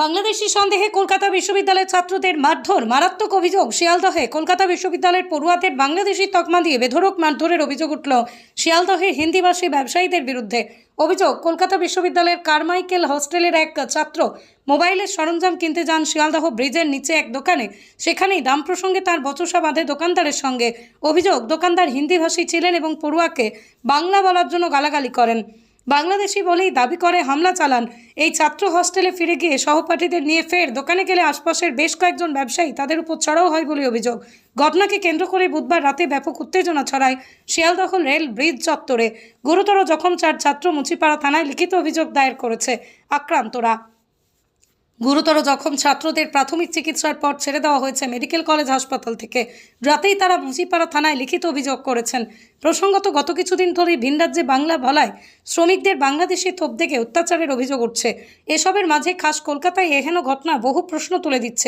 বাংলাদেশি সন্দেহে কলকাতা বিশ্ববিদ্যালয়ের ছাত্রদের মারধর, মারাত্মক অভিযোগ, শিয়ালদহে কলকাতা বিশ্ববিদ্যালয়ের পড়ুয়াদের বাংলাদেশি তকমা দিয়ে বেধরক মারধরের অভিযোগ উঠল। শিয়ালদহে হিন্দিভাষী ব্যবসায়ীদের বিরুদ্ধে অভিযোগ, কলকাতা বিশ্ববিদ্যালয়ের কারমাইকেল হস্টেলের এক ছাত্র মোবাইলের সরঞ্জাম কিনতে যান শিয়ালদহ ব্রিজের নিচে এক দোকানে। সেখানেই দাম প্রসঙ্গে তার বচসা বাঁধে দোকানদারের সঙ্গে। অভিযোগ, দোকানদার হিন্দিভাষী ছিলেন এবং পড়ুয়াকে বাংলা বলার জন্য গালাগালি করেন। বাংলাদেশি বলেই দাবি করে হামলা চালান। এই ছাত্র হস্টেলে ফিরে গিয়ে সহপাঠীদের নিয়ে ফের দোকানে গেলে আশপাশের বেশ কয়েকজন ব্যবসায়ী তাদের উপর চড়াও হয় বলে অভিযোগ। ঘটনাকে কেন্দ্র করে বুধবার রাতে ব্যাপক উত্তেজনা ছড়ায় শিয়ালদহল রেল ব্রিজ চত্বরে। গুরুতর জখম চার ছাত্র মুচিপাড়া থানায় লিখিত অভিযোগ দায়ের করেছে আক্রান্তরা। গুরুতর জখম ছাত্রদের প্রাথমিক চিকিৎসার পর ছেড়ে দেওয়া হয়েছে মেডিকেল কলেজ হাসপাতাল থেকে। রাতেই তারা মুজিপাড়া থানায় লিখিত অভিযোগ করেছেন। প্রসঙ্গত, গত কিছুদিন ধরেই ভিন রাজ্যে বাংলা ভলায় শ্রমিকদের বাংলাদেশি থোপ দেখে অত্যাচারের অভিযোগ উঠছে। এসবের মাঝে খাস কলকাতায় এহেন ঘটনা বহু প্রশ্ন তুলে দিচ্ছে।